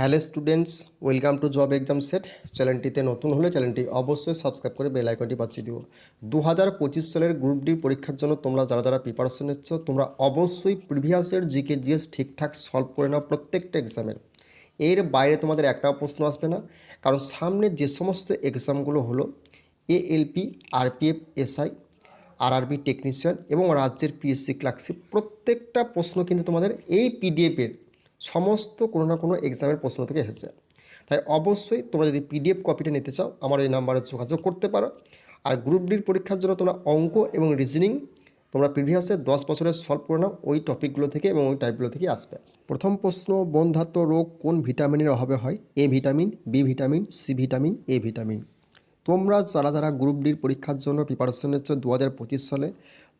Hello students, welcome to job exam set. চ্যানেলটিতে নতুন হলে চ্যানেলটি অবশ্যই সাবস্ক্রাইব করে বেল আইকনটি বাঁচিয়ে দিও। দু হাজার পঁচিশ সালের গ্রুপ ডি পরীক্ষার জন্য তোমরা যারা যারা প্রিপারেশন নিচ্ছ, তোমরা অবশ্যই প্রিভিয়াসের জিকে জিএস ঠিকঠাক সলভ করে নাও প্রত্যেকটা এক্সামের এর। বাইরে তোমাদের একটাও প্রশ্ন আসবে না। কারণ সামনে যে সমস্ত এক্সামগুলো হলো ALP RPF SI RRB technician এবং রাজ্যের পিএসসি ক্লার্কশিপ প্রত্যেকটা প্রশ্ন কিন্তু তোমাদের এই পিডিএফের সমস্ত কোনো না কোনো এক্সামের প্রশ্ন থেকে এসেছে। তাই অবশ্যই তোমরা যদি পিডিএফ কপিটা নিতে চাও, আমার এই নাম্বারে যোগাযোগ করতে পারো। আর গ্রুপ ডির পরীক্ষার জন্য তোমরা অঙ্ক এবং রিজনিং তোমরা প্রিভিয়াসে দশ বছরের সলভ করে নাও, ওই টপিকগুলো থেকে এবং ওই টাইপগুলো থেকে আসবে। প্রথম প্রশ্ন, বন্ধাত্ম রোগ কোন ভিটামিনের অভাবে হয়? A vitamin B vitamin C vitamin A vitamin তোমরা যারা যারা গ্রুপ ডির পরীক্ষার জন্য প্রিপারেশন নিচ্ছ দু হাজার পঁচিশ সালে,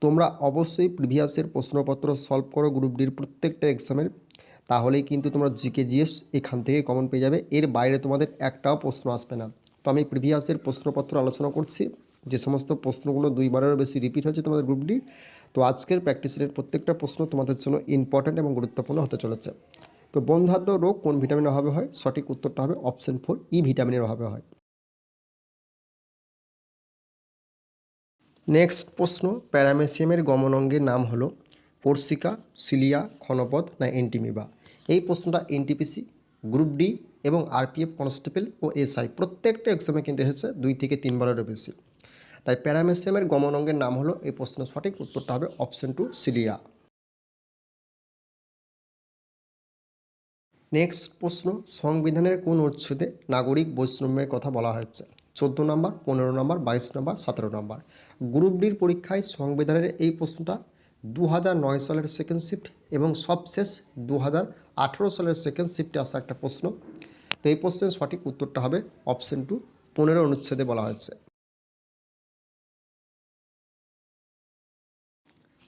তোমরা অবশ্যই প্রিভিয়াসের প্রশ্নপত্র সলভ করো গ্রুপ ডির প্রত্যেকটা এক্সামের তাহলেই কিন্তু তোমরা জিকে জিএস এখান থেকে কমন পেয়ে যাবে। এর বাইরে তোমাদের একটাও প্রশ্ন আসবে না। তো আমি প্রিভিয়াসের প্রশ্নপত্র আলোচনা করছি। যে সমস্ত প্রশ্নগুলো দুইবারেরও বেশি রিপিট হয়েছে তোমাদের গ্রুপ ডি তো আজকের প্র্যাকটিসের প্রত্যেকটা প্রশ্ন তোমাদের জন্য ইম্পর্ট্যান্ট এবং গুরুত্বপূর্ণ হতে চলেছে। তো বন্ধাত্ম রোগ কোন ভিটামিনের অভাবে হয়? সঠিক উত্তরটা হবে অপশন ফোর ই ভিটামিনের অভাবে হয়। নেক্সট প্রশ্ন, প্যারামেসিয়ামের গমন অঙ্গের নাম হলো কোর্সিকা, সিলিয়া ক্ষণপদ না এন্টিমিবা? এই প্রশ্নটা এনটিপিসি গ্রুপ ডি এবং আরপিএফ কনস্টেবল ও এসআই প্রত্যেকটা এক্সামে কিন্তু এসেছে দুই থেকে তিনবারেরও বেশি তাই প্যারামেসিয়ামের গমন অঙ্গের নাম হলো এই প্রশ্নের সঠিক উত্তরটা হবে অপশন টু সিলিয়া নেক্সট প্রশ্ন, সংবিধানের কোন অনুচ্ছেদে নাগরিক বৈষম্যের কথা বলা হয়েছে? চোদ্দ নম্বর, পনেরো নম্বর, বাইশ নম্বর, সতেরো নম্বর। গ্রুপ ডির পরীক্ষায় সংবিধানের এই প্রশ্নটা দু নয় সালের সেকেন্ড শিফট এবং সবশেষ দু হাজার আঠেরো সালের সেকেন্ড শিফটে আসা একটা প্রশ্ন। তো এই প্রশ্নের সঠিক উত্তরটা হবে অপশন টু পনেরো অনুচ্ছেদে বলা হয়েছে।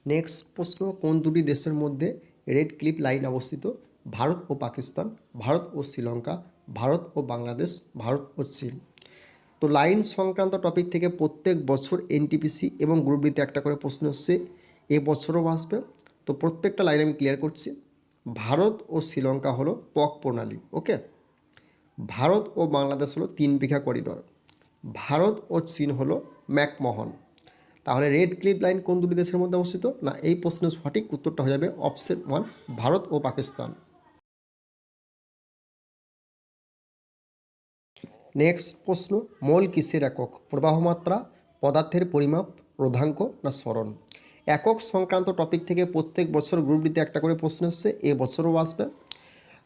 নেক্সট প্রশ্ন, কোন দুটি দেশের মধ্যে রেড ক্লিপ লাইন অবস্থিত? ভারত ও পাকিস্তান, ভারত ও শ্রীলঙ্কা, ভারত ও বাংলাদেশ, ভারত ও চীন। তো লাইন সংক্রান্ত টপিক থেকে প্রত্যেক বছর এনটিপিসি এবং গ্রুপ ডিতে একটা করে প্রশ্ন এসছে। এ বছরও আসবে তো প্রত্যেকটা লাইন আমি ক্লিয়ার করছি। ভারত ও শ্রীলঙ্কা হলো পক প্রণালী ওকে ভারত ও বাংলাদেশ হলো তিন বিঘা করিডর ভারত ও চীন হলো ম্যাকমোহন। তাহলে রেড ক্লিপ লাইন কোন দুটি দেশের মধ্যে অবস্থিত? না, এই প্রশ্নের সঠিক উত্তরটা হয়ে যাবে অপশন ওয়ান ভারত ও পাকিস্তান। নেক্সট প্রশ্ন, মোল কিসের একক? প্রবাহমাত্রা পদার্থের পরিমাপ, রোধাঙ্ক, না স্মরণ? একক সংক্রান্ত টপিক থেকে প্রত্যেক বছর গ্রুপ ডিতে একটা করে প্রশ্ন এসছে, এ বছরও আসবে।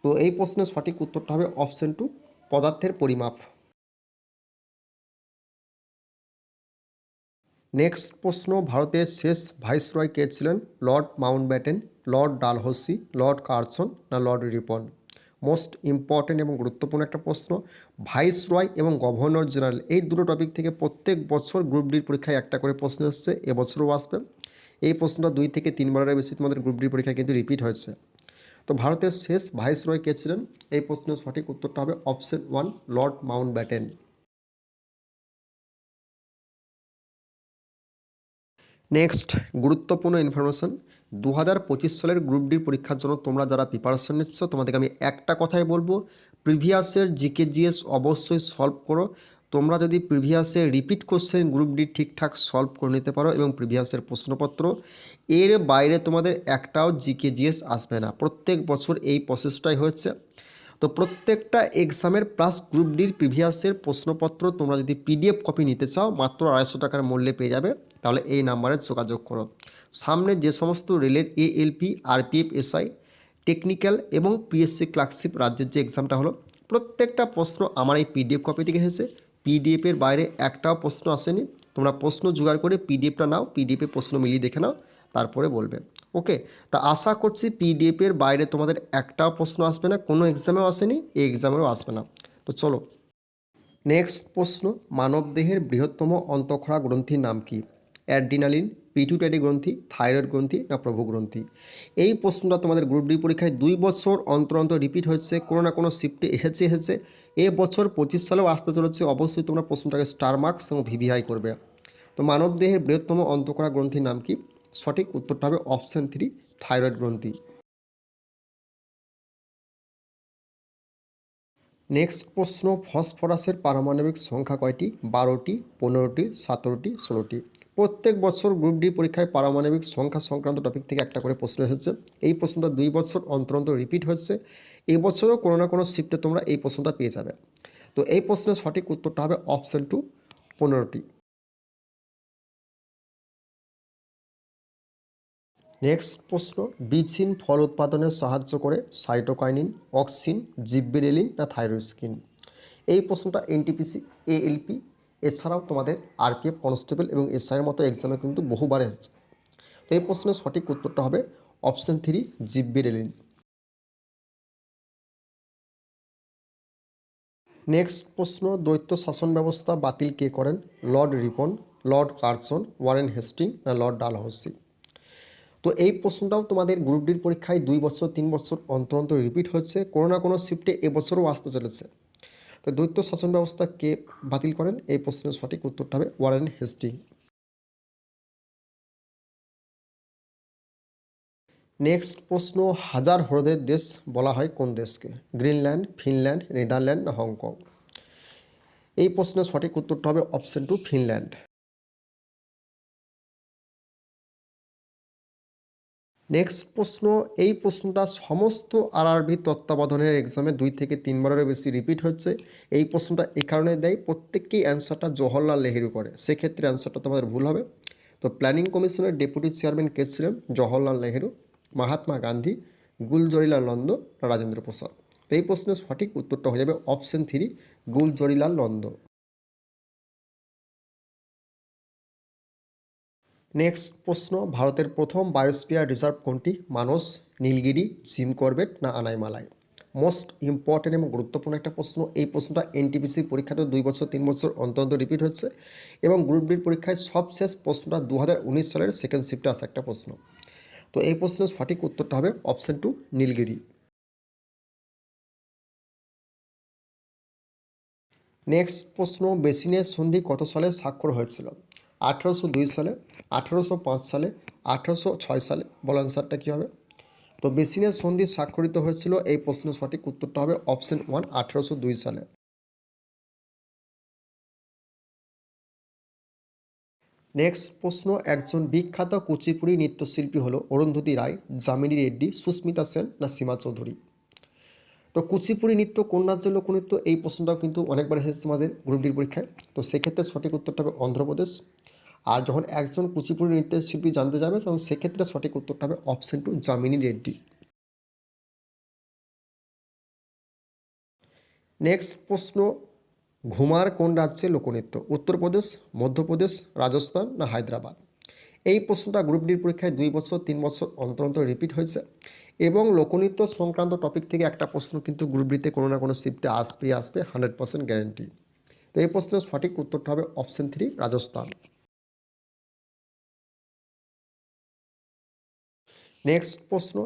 তো এই প্রশ্নের সঠিক উত্তরটা হবে অপশন টু পদার্থের পরিমাপ। নেক্সট প্রশ্ন, ভারতের শেষ ভাইসরয় কে ছিলেন? Lord Mountbatten lord Dalhousie lord Curzon না লর্ড রিপন মোস্ট ইম্পর্ট্যান্ট এবং গুরুত্বপূর্ণ একটা প্রশ্ন ভাইস রয় এবং গভর্নর জেনারেল এই দুটো টপিক থেকে প্রত্যেক বছর গ্রুপ ডির পরীক্ষায় একটা করে প্রশ্ন এসছে এবছরও আসবে। এই প্রশ্নটা দুই থেকে তিনবারের বেশি তোমাদের গ্রুপ ডির পরীক্ষায় কিন্তু রিপিট হয়েছে। তো ভারতের শেষ ভাইস রয় কে ছিলেন? এই প্রশ্নের সঠিক উত্তরটা হবে option one Lord Mountbatten next গুরুত্বপূর্ণ ইনফরমেশন দু হাজার পঁচিশ সালের গ্রুপ ডি পরীক্ষার জন্য তোমরা যারা প্রিপারেশন নিচ্ছ, তোমাদেরকে আমি একটা কথাই বলব প্রিভিয়াসের জিকে জিএস অবশ্যই সলভ করো। তোমরা যদি প্রিভিয়াসে রিপিট কোশ্চেন গ্রুপ ডি ঠিকঠাক সলভ করে নিতে পারো এবং প্রিভিয়াসের প্রশ্নপত্র, এর বাইরে তোমাদের একটাও জিকে জিএস আসবে না। প্রত্যেক বছর এই প্রসেসটাই হচ্ছে। তো প্রত্যেকটা এক্সামের প্লাস গ্রুপ ডির প্রিভিয়াসের প্রশ্নপত্র তোমরা যদি পিডিএফ কপি নিতে চাও, মাত্র আড়াইশো টাকার মূল্যে পেয়ে যাবে। তাহলে এই নাম্বারে যোগাযোগ করো। সামনে যে সমস্ত রেলের এএলপি আরপিএফ এসআই টেকনিক্যাল এবং পিএসসি ক্লার্কশিপ রাজ্যের যে এক্সামটা হলো, প্রত্যেকটা প্রশ্ন আমার এই পিডিএফ কপি থেকে এসেছে। পিডিএফের বাইরে একটাও প্রশ্ন আসেনি। তোমরা প্রশ্ন জোগাড় করে পিডিএফটা নাও পিডিএফে প্রশ্ন মিলিয়ে দেখে নাও, তারপরে বলবে। ওকে, তা আশা করছি পিডিএফের বাইরে তোমাদের একটাও প্রশ্ন আসবে না, কোনো এক্সামেও আসেনি, এই এক্সামেও আসবে না। তো চলো নেক্সট প্রশ্ন মানবদেহের বৃহত্তম অন্তঃক্ষরা গ্রন্থির নাম কি? অ্যাড্রিনালিন, পিটুটারি গ্রন্থি, থাইরয়েড গ্রন্থি না প্রভু গ্রন্থি? এই প্রশ্নটা তোমাদের গ্রুপ ডি পরীক্ষায় দুই বছর অন্তর অন্তর রিপিট হচ্ছে কোনো না কোনো শিফটে এসেছে এসেছে। এ বছর পঁচিশ সালেও আসতে চলেছে। অবশ্যই তোমরা প্রশ্নটাকে স্টার মার্কস এবং ভিভিআই করবে। তো মানবদেহের বৃহত্তম অন্তঃক্ষরা গ্রন্থির নাম কি? সঠিক উত্তরটা হবে অপশান থ্রি থাইরয়েড গ্রন্থি। নেক্সট প্রশ্ন, ফসফরাসের পারমাণবিক সংখ্যা কয়টি? বারোটি, পনেরোটি, সতেরোটি, ষোলোটি। প্রত্যেক বছর গ্রুপ ডি পরীক্ষায় পারমাণবিক সংখ্যা সংক্রান্ত টপিক থেকে একটা করে প্রশ্ন এসেছে। এই প্রশ্নটা দুই বছর অন্তর অন্তর রিপিট হচ্ছে। এবছরও কোনো না কোনো শিফটে তোমরা এই প্রশ্নটা পেয়ে যাবে। তো এই প্রশ্নের সঠিক উত্তরটা হবে অপশন টু পনেরোটি। নেক্সট প্রশ্ন বীজহীন ফল উৎপাদনে সাহায্য করে সাইটোকাইনিন অক্সিন জিব্বিরেলিন না থাইরোস্কিন এই প্রশ্নটা এনটিপিসি এএলপি এছাড়াও তোমাদের আরপিএফ কনস্টেবল এবং এসআইয়ের মতো এক্সামে কিন্তু বহুবার এসেছে। তো এই প্রশ্নের সঠিক উত্তরটা হবে অপশন থ্রি জিব্বিরেলিন নেক্সট প্রশ্ন, দ্বৈত শাসন ব্যবস্থা বাতিল কে করেন? Lord Ripon, Lord Curzon Warren Hasting না লর্ড ডালহৌসি? তো এই প্রশ্নটাও তোমাদের গ্রুপ ডির পরীক্ষায় দুই বছর, তিন বছর অন্তর অন্তর রিপিট হচ্ছে কোনো না কোনো শিফটে এবছরও আসতে চলেছে। তো দ্বৈত শাসন ব্যবস্থা কে বাতিল করেন? এই প্রশ্নের সঠিক উত্তরটা হবে ওয়ারেন হেস্টিং। নেক্সট প্রশ্ন, হাজার হ্রদের দেশ বলা হয় কোন দেশকে? গ্রিনল্যান্ড, ফিনল্যান্ড, নেদারল্যান্ড না হংকং? এই প্রশ্নের সঠিক উত্তরটা হবে অপশন টু ফিনল্যান্ড। নেক্সট প্রশ্ন, এই প্রশ্নটা সমস্ত আরআরবি তত্ত্বাবধানের এক্সামে দুই থেকে তিনবারেরও বেশি রিপিট হচ্ছে। এই প্রশ্নটা এই কারণে দেয়, প্রত্যেককেই অ্যান্সারটা জওহরলাল নেহেরু করে। সেক্ষেত্রে অ্যান্সারটা তোমাদের ভুল হবে। তো প্ল্যানিং কমিশনের ডেপুটি চেয়ারম্যান কে ছিলেন জওহরলাল নেহেরু। মহাত্মা গান্ধী, গুলজরিলাল নন্দ, রাজেন্দ্র প্রসাদ। তো এই প্রশ্নের সঠিক উত্তরটা হয়ে যাবে option three Gulzarilal Nanda. Next প্রশ্ন, ভারতের প্রথম বায়োস্পিয়ার রিজার্ভ কোনটি? মানস, নীলগিরি, জিম করবেট না আনাইমালাই? মোস্ট ইম্পর্টেন্ট এবং গুরুত্বপূর্ণ একটা প্রশ্ন, এই প্রশ্নটা এনটিপিসি পরীক্ষাতে দুই বছর, তিন বছর অন্তর অন্তর রিপিট হচ্ছে এবং গ্রুপ ডির পরীক্ষায় সবশেষ প্রশ্নটা দু হাজার উনিশ সালের সেকেন্ড শিফটে আসা একটা প্রশ্ন। তো এই প্রশ্নের সঠিক উত্তরটা হবে অপশন টু নীলগিরি নেক্সট প্রশ্ন, বেসিনের সন্ধি কত সালে স্বাক্ষর হয়েছিল? আঠারোশো দুই সালে, আঠারোশো পাঁচ সালে, আঠারোশো ছয় সালে, বল অ্যান্সারটা কী হবে? তো বেসিনের সন্ধি স্বাক্ষরিত হয়েছিল, এই প্রশ্নের সঠিক উত্তরটা হবে অপশন ওয়ান আঠারোশো দুই সালে। নেক্সট প্রশ্ন, একজন বিখ্যাত কুচিপুড়ি নৃত্যশিল্পী হলো অরুন্ধতী রায় যামিনী রেড্ডি, সুস্মিতা সেন না সীমা চৌধুরী? তো কুচিপুড়ি নৃত্য কোন রাজ্যের লোকনৃত্য এই প্রশ্নটাও কিন্তু অনেকবার এসেছে আমাদের গ্রুপ ডির পরীক্ষায়। তো সেক্ষেত্রে সঠিক উত্তরটা হবে অন্ধ্রপ্রদেশ। আর যখন একজন কুচিপুড়ি নৃত্যশিল্পী জানতে যাবে, তখন সেক্ষেত্রে সঠিক উত্তরটা হবে option two Yamini Reddy. Next প্রশ্ন ঘুমার কোন রাজ্যে লোকনৃত্য? উত্তরপ্রদেশ, মধ্যপ্রদেশ, রাজস্থান না হায়দ্রাবাদ? এই প্রশ্নটা গ্রুপ ডির পরীক্ষায় দুই বছর, তিন বছর অন্তর অন্তর রিপিট হয়েছে এবং লোকনৃত্য সংক্রান্ত টপিক থেকে একটা প্রশ্ন কিন্তু গ্রুপ ডিতে কোনো না কোনো শিফটে আসবে আসবে হান্ড্রেড পার্সেন্ট গ্যারেন্টি তো এই প্রশ্নের সঠিক উত্তরটা হবে অপশন থ্রি রাজস্থান। নেক্সট প্রশ্ন,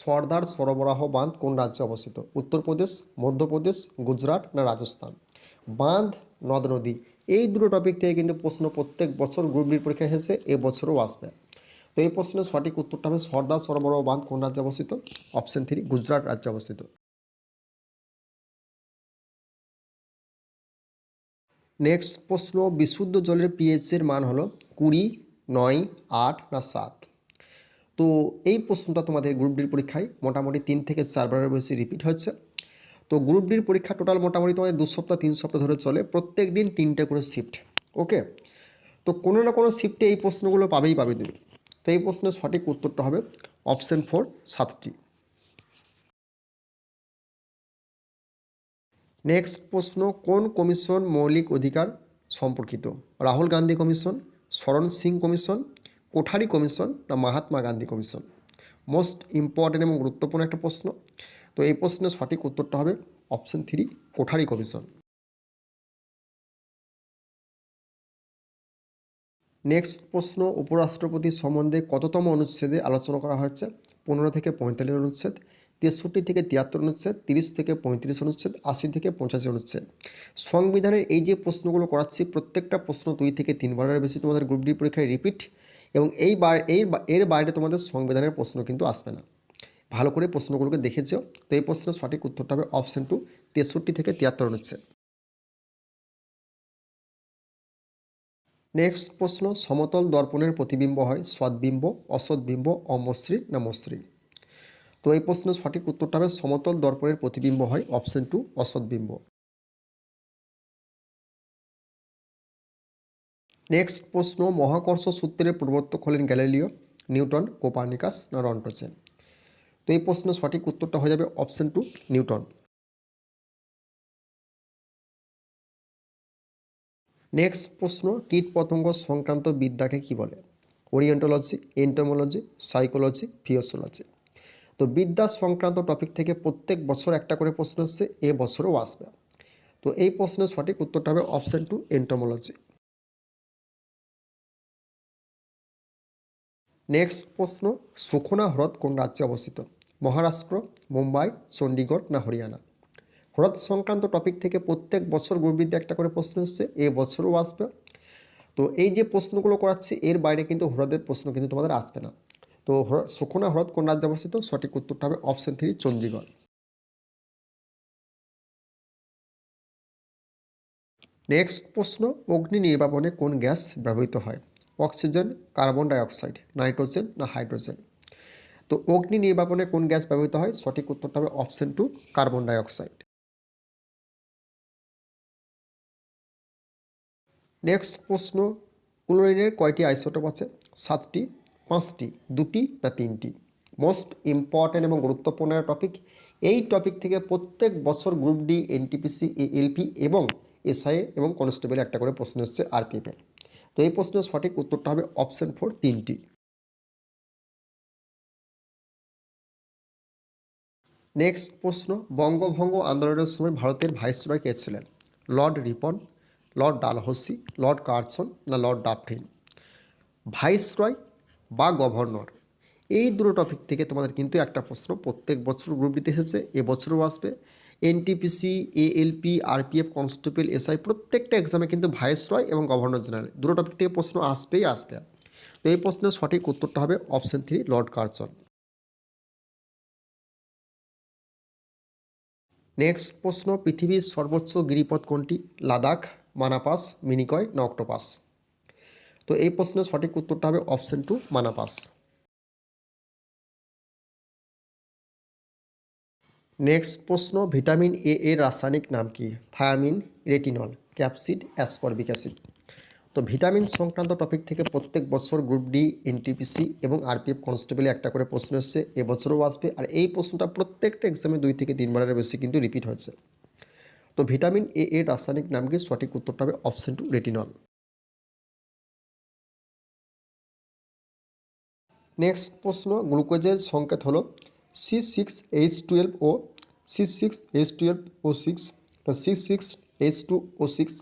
সর্দার সরবরাহ বাঁধ কোন রাজ্যে অবস্থিত? উত্তরপ্রদেশ, মধ্যপ্রদেশ, গুজরাট না রাজস্থান? বাঁধ, নদ, নদী। এই দুটো টপিক থেকে কিন্তু প্রশ্ন প্রত্যেক বছর গ্রুপ ডির পরীক্ষা এসেছে এবছরও আসবে। তো এই প্রশ্নের সঠিক উত্তরটা হবে সর্দার সরবরাহ বাঁধ, কোন রাজ্যে অবস্থিত? অপশন থ্রি গুজরাট রাজ্যে অবস্থিত। নেক্সট প্রশ্ন, বিশুদ্ধ জলের পিএইচ এর মান হলো কুড়ি, নয়, আট না সাত? তো এই প্রশ্নটা তোমাদের গ্রুপ ডির পরীক্ষায় মোটামুটি তিন থেকে চারবারের বেশি রিপিট হচ্ছে তো গ্রুপ ডির পরীক্ষা টোটাল মোটামুটি তোমাদের দু সপ্তাহ, তিন সপ্তাহ ধরে চলে। প্রত্যেক দিন তিনটে করে শিফট ওকে তো কোনো না কোনো শিফটে এই প্রশ্নগুলো পাবেই পাবে তুমি। তো এই প্রশ্নের সঠিক উত্তরটা হবে অপশন ফোর সাতটি। নেক্সট প্রশ্ন, কোন কমিশন মৌলিক অধিকার সম্পর্কিত? রাহুল গান্ধী কমিশন শরণ সিং কমিশন কোঠারি কমিশন না Mahatma Gandhi commission most important এবং গুরুত্বপূর্ণ একটা প্রশ্ন। তো এই প্রশ্নের সঠিক উত্তরটা হবে option three Kothari commission next প্রশ্ন, উপরাষ্ট্রপতি সম্বন্ধে কততম অনুচ্ছেদে আলোচনা করা হয়েছে? পনেরো থেকে পঁয়তাল্লিশ অনুচ্ছেদ, তেষট্টি থেকে তিয়াত্তর অনুচ্ছেদ, তিরিশ থেকে পঁয়ত্রিশ অনুচ্ছেদ, আশি থেকে পঁচাশি অনুচ্ছেদ। সংবিধানের এই যে প্রশ্নগুলো করাচ্ছি, প্রত্যেকটা প্রশ্ন দুই থেকে তিনবারের বেশি তোমাদের গ্রুপ ডি পরীক্ষায় রিপিট এবং এই বার এই এর বাইরে তোমাদের সংবিধানের প্রশ্ন কিন্তু আসবে না। ভালো করে প্রশ্নগুলোকে দেখেছ। তো এই প্রশ্নের সঠিক উত্তরটা হবে অপশন টু তেষট্টি থেকে তিয়াত্তর হচ্ছে নেক্সট প্রশ্ন, সমতল দর্পণের প্রতিবিম্ব হয় সদ্বিম্ব অসৎবিম্ব অমসৃণ না মসৃণ তো এই প্রশ্নের সঠিক উত্তরটা হবে সমতল দর্পণের প্রতিবিম্ব হয় অপশন টু অসৎবিম্ব। নেক্সট প্রশ্ন, মহাকর্ষ সূত্রের প্রবর্তক হলেন গ্যালিলিও, নিউটন, কোপার্নিকাস, না রন্টোসেন? তো এই প্রশ্নের সঠিক উত্তরটা হয়ে যাবে অপশন টু নিউটন নেক্সট প্রশ্ন কীট পতঙ্গ সংক্রান্ত বিদ্যাকে কি বলে? ওরিয়েন্টোলজি এন্টোমোলজি সাইকোলজি ফিওসোলজি তো বিদ্যা সংক্রান্ত টপিক থেকে প্রত্যেক বছর একটা করে প্রশ্ন আসছে এ বছরও আসবে। তো এই প্রশ্নের সঠিক উত্তরটা হবে অপশন টু এন্টোমোলজি নেক্সট প্রশ্ন, সুখনা হ্রদ কোন রাজ্যে অবস্থিত? মহারাষ্ট্র, মুম্বাই, চণ্ডীগড়, না হরিয়ানা। হ্রদ সংক্রান্ত টপিক থেকে প্রত্যেক বছর গুরুবৃদ্ধি একটা করে প্রশ্ন এসছে, এ বছরও আসবে। তো এই যে প্রশ্নগুলো করাচ্ছি, এর বাইরে কিন্তু হ্রদের প্রশ্ন কিন্তু তোমাদের আসবে না। তো হ্রদ সুখনা হ্রদ কোন রাজ্যে অবস্থিত? সঠিক উত্তরটা হবে অপশন থ্রি চণ্ডীগড়। নেক্সট প্রশ্ন, অগ্নি নির্বাপনে কোন গ্যাস ব্যবহৃত হয়? অক্সিজেন, কার্বন ডাইঅক্সাইড, নাইট্রোজেন, না হাইড্রোজেন? তো অগ্নি নির্বাপনে কোন গ্যাস ব্যবহৃত হয়? সঠিক উত্তরটা হবে option two carbon dioxide. Next প্রশ্ন, ক্লোরিনের কয়টি আইসোটোপ আছে? সাতটি, পাঁচটি, দুটি না তিনটি? মোস্ট ইম্পর্ট্যান্ট এবং গুরুত্বপূর্ণ টপিক, এই টপিক থেকে প্রত্যেক বছর গ্রুপ ডি, এনটিপিসি এলপি এবং এসআইএ এবং কনস্টেবল একটা করে প্রশ্ন এসছে আরপিএফের। তো এই প্রশ্নের সঠিক উত্তরটা হবে অপশন ফোর তিনটি। নেক্সট প্রশ্ন, বঙ্গভঙ্গ আন্দোলনের সময় ভারতের ভাইসরয় কে ছিলেন? Lord Ripon, Lord Dalhousie, Lord Curzon না লর্ড ডাফরিন ভাইসরয় বা গভর্নর? এই দুটো টপিক থেকে তোমাদের কিন্তু একটা প্রশ্ন প্রত্যেক বছর গ্রুপ দিতে এসেছে এবছরও আসবে। NTPC ALP RPF constable SI প্রত্যেকটা এক্সামে কিন্তু ভাইসরয় এবং গভর্নর জেনারেল দুটো টপিক থেকে প্রশ্ন আসবেই আসবে। তো এই প্রশ্নের সঠিক উত্তরটা হবে option three Lord Curzon next প্রশ্ন, পৃথিবীর সর্বোচ্চ গিরিপথ কোনটি? লাদাখ, মানাপাস, মিনিকয় না অক্টোপাস? তো এই প্রশ্নের সঠিক উত্তরটা হবে অপশন টু মানাপাস। নেক্সট প্রশ্ন, ভিটামিন এ এর রাসায়নিক নাম কি? Thiamine, retinol, capsid ascorbic acid. তো ভিটামিন সংক্রান্ত টপিক থেকে প্রত্যেক বছর গ্রুপ ডি এনটিপিসি এবং আরপিএফ কনস্টেবলে একটা করে প্রশ্ন এসছে, এবছরও আসবে আর এই প্রশ্নটা প্রত্যেকটা এক্সামে দুই থেকে তিনবারের বেশি কিন্তু রিপিট হয়েছে। তো ভিটামিন এ এর রাসায়নিক নাম কি? সঠিক উত্তরটা হবে অপশন টু রেটিনল নেক্সট প্রশ্ন গ্লুকোজের সংকেত হলো C six H twelve O C six H twelve O six C six H two O six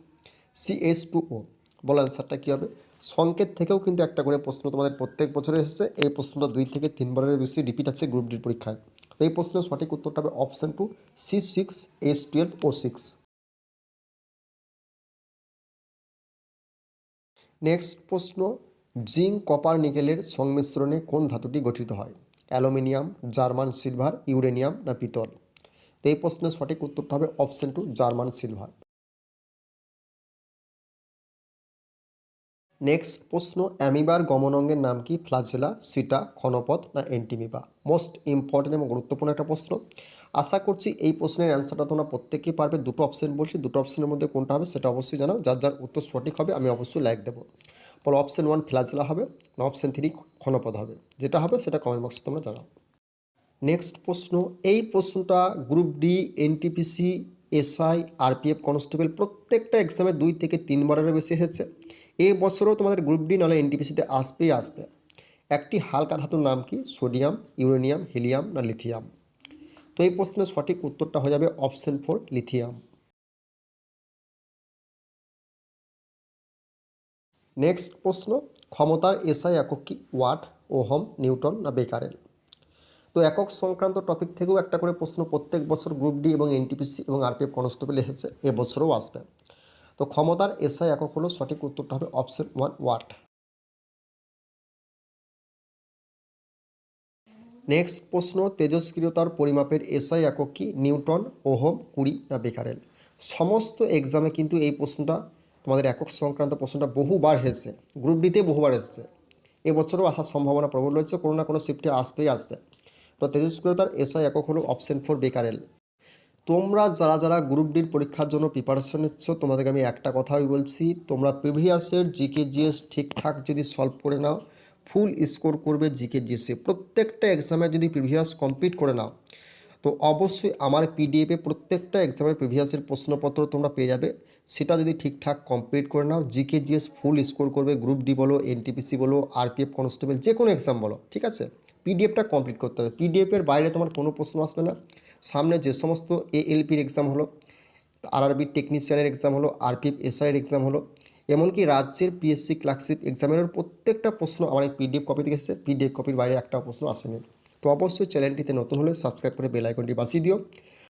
C H two O বলো অ্যান্সারটা কী হবে? সংকেত থেকেও কিন্তু একটা করে প্রশ্ন তোমাদের প্রত্যেক বছরে এসেছে। এই প্রশ্নটা দুই থেকে তিনবারের বেশি রিপিট আছে গ্রুপ ডির পরীক্ষায়। তো এই প্রশ্নের সঠিক উত্তরটা হবে option two C six H twelve O six next প্রশ্ন জিঙ্ক কপার নিকেলের সংমিশ্রণে কোন ধাতুটি গঠিত হয়? অ্যালুমিনিয়াম, জার্মান সিলভার, ইউরেনিয়াম না পিতল? এই প্রশ্নের সঠিক উত্তরটা হবে option two German silver. Next প্রশ্ন, অ্যামিবার গমনঙ্গের নাম কি? ফ্লাজেলা, সিটা, ক্ষণপথ না এন্টিমিবা? মোস্ট ইম্পর্টেন্ট এবং গুরুত্বপূর্ণ একটা প্রশ্ন। আশা করছি এই প্রশ্নের অ্যান্সারটা তোমরা প্রত্যেকেই পারবে। দুটো অপশন বলছি, দুটো অপশনের মধ্যে কোনটা হবে সেটা অবশ্যই জানাও। যার যার উত্তর সঠিক হবে, আমি অবশ্যই লাইক দেবো। বলো অপশন ওয়ান ফ্লাজেলা হবে না অপশন থ্রি ক্ষণপদ হবে? যেটা হবে সেটা কমেন্ট বক্সে তোমরা জানাও। নেক্সট প্রশ্ন, এই প্রশ্নটা group D NTPC SI RPF constable প্রত্যেকটা এক্সামে দুই থেকে তিনবারের বেশি এসেছে এই বছরও তোমাদের গ্রুপ ডি নাহলে এনটিপিসিতে আসবেই আসবে। একটি হালকা ধাতুর নাম কি? সোডিয়াম, ইউরেনিয়াম, হিলিয়াম না লিথিয়াম? তো এই প্রশ্নের সঠিক উত্তরটা হয়ে যাবে অপশন ফোর লিথিয়াম। নেক্সট প্রশ্ন, ক্ষমতার এসআই একক কি? ওয়াট, ওহম, নিউটন না বেকারেল? তো একক সংক্রান্ত টপিক থেকেও একটা করে প্রশ্ন প্রত্যেক বছর গ্রুপ ডি এবং এনটিপিসি এবং আরপিএফ কনস্টেবল এসেছে এবছরও আসবে। তো ক্ষমতার এসআই একক হলো সঠিক উত্তরটা হবে অপশন ওয়ান ওয়াট। নেক্সট প্রশ্ন, তেজস্ক্রিয়তার পরিমাপের এসআই একক কি? নিউটন, ওহম কুড়ি না বেকারেল? সমস্ত এক্সামে কিন্তু এই প্রশ্নটা, তোমাদের একক সংক্রান্ত প্রশ্নটা বহুবার এসেছে। গ্রুপ ডিতে বহুবার এসেছে। এবছরও আসার সম্ভাবনা প্রবল রয়েছে, কোনো না কোনো শিফটে আসবেই আসবে। তো তেজস্ক্রিয়তার এসআই একক হলো অপশন ফোর বেকারেল। তোমরা যারা যারা গ্রুপ ডির পরীক্ষার জন্য প্রিপারেশন নিচ্ছ, তোমাদেরকে আমি একটা কথাই বলছি। তোমরা প্রিভিয়াসের জিকে জিএস ঠিকঠাক যদি সলভ করে নাও ফুল স্কোর করবে জিকে জিএসে প্রত্যেকটা এক্সামে যদি প্রিভিয়াস কমপ্লিট করে নাও, তো অবশ্যই আমার পিডিএফে প্রত্যেকটা এক্সামের প্রিভিয়াসের প্রশ্নপত্র তোমরা পেয়ে যাবে। সেটা যদি ঠিকঠাক কমপ্লিট করে নাও জিকে জিএস ফুল স্কোর করবে গ্রুপ ডি বলো এনটিপিসি বলো আরপিএফ কনস্টেবল যে কোনো এক্সাম বলো, ঠিক আছে? পিডিএফটা কমপ্লিট করতে হবে। পিডিএফের বাইরে তোমার কোনো প্রশ্ন আসবে না। সামনে যে সমস্ত এএলপির এক্সাম হলো আরআরবি টেকনিশিয়ানের এক্সাম হলো আরপিএফ এসআইয়ের এক্সাম হলো, এমনকি রাজ্যের পিএসসি ক্লার্কশিপ এক্সামের প্রত্যেকটা প্রশ্ন আমার পিডিএফ কপি থেকে এসেছে। পিডিএফ কপির বাইরে একটা প্রশ্ন আসেনি। তো অবশ্যই চ্যানেলটিতে নতুন হলে সাবস্ক্রাইব করে বেল আইকনটি বাঁচিয়ে দিও।